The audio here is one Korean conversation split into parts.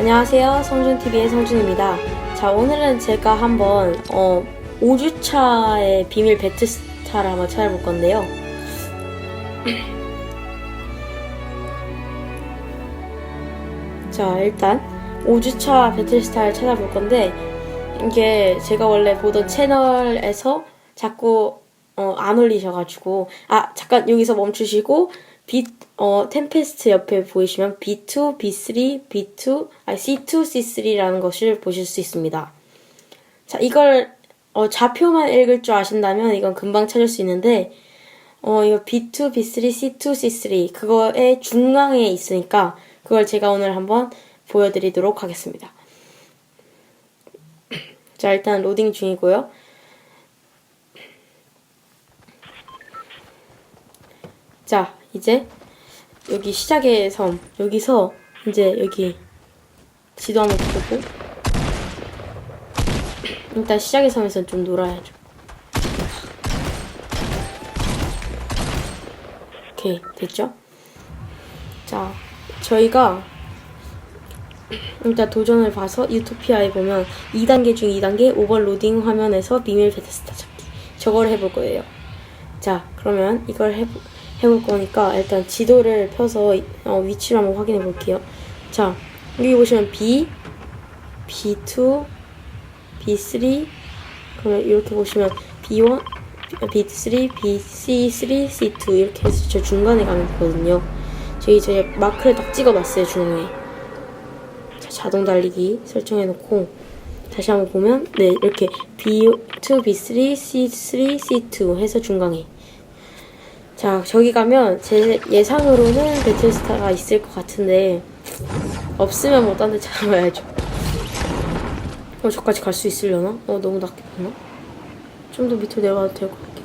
안녕하세요. 성준TV의 성준입니다. 자, 오늘은 제가 한번, 어, 5주차의 비밀 배트스타를 한번 찾아볼 건데요. 자, 일단, 5주차 배틀스타를 찾아볼 건데, 이게 제가 원래 보던 채널에서 자꾸, 어, 안 올리셔가지고, 아, 잠깐 여기서 멈추시고, 비, 어, 템페스트 옆에 보이시면 B2, B3, B2, 아, C2, C3라는 것을 보실 수 있습니다. 자, 이걸, 어, 좌표만 읽을 줄 아신다면 이건 금방 찾을 수 있는데, 어, 이거 B2, B3, C2, C3, 그거의 중앙에 있으니까, 그걸 제가 오늘 한번 보여드리도록 하겠습니다. 자, 일단 로딩 중이고요. 자, 이제 여기 시작의 섬 여기서 이제 여기 지도 한번 보고 일단 시작의 섬에서 좀 놀아야죠. 오케이 됐죠? 자 저희가 일단 도전을 봐서 유토피아에 보면 2단계 중 2단계 오버로딩 화면에서 비밀 베테스타 찾기 저걸 해볼 거예요. 자 그러면 이걸 해보, 해볼 거니까 일단 지도를 펴서 어, 위치를 한번 확인해 볼게요. 자 여기 보시면 B, B2, B3 그러면 이렇게 보시면 B1, B3, BC3, C2 이렇게 해서 저 중간에 가면 되거든요. 저희 제 마크를 딱 찍어놨어요 중앙에. 자, 자동 달리기 설정해 놓고 다시 한번 보면 네 이렇게 B2, B3, C3, C2 해서 중간에 자, 저기 가면 제 예상으로는 배틀스타가 있을 것 같은데 없으면 뭐 딴 데 찾아봐야죠. 어, 저까지 갈 수 있으려나? 어, 너무 낮게 보나? 좀 더 밑으로 내려가도 될 것 같긴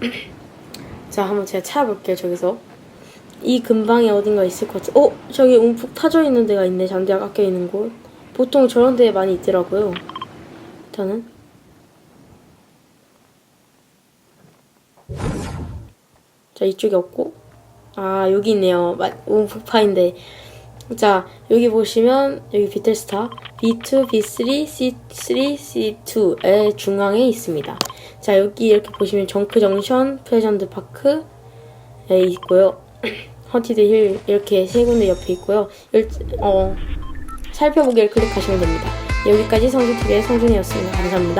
한데. 자, 한번 제가 찾아볼게요, 저기서. 이 근방에 어딘가 있을 것 같아. 어? 저기 움푹 파져 있는 데가 있네, 잔디가 깎여 있는 곳. 보통 저런 데 많이 있더라고요. 일단은. 자, 이쪽에 없고. 아, 여기 있네요. 움푹파인데. 자, 여기 보시면, 여기 비틀스타. B2, B3, C3, C2의 중앙에 있습니다. 자, 여기 이렇게 보시면 정크 정션, 플레전드 파크에 있고요. 헌티드 힐 이렇게 세 군데 옆에 있고요. 일, 어, 살펴보기를 클릭하시면 됩니다. 여기까지 성준TV의 성준이었습니다. 감사합니다.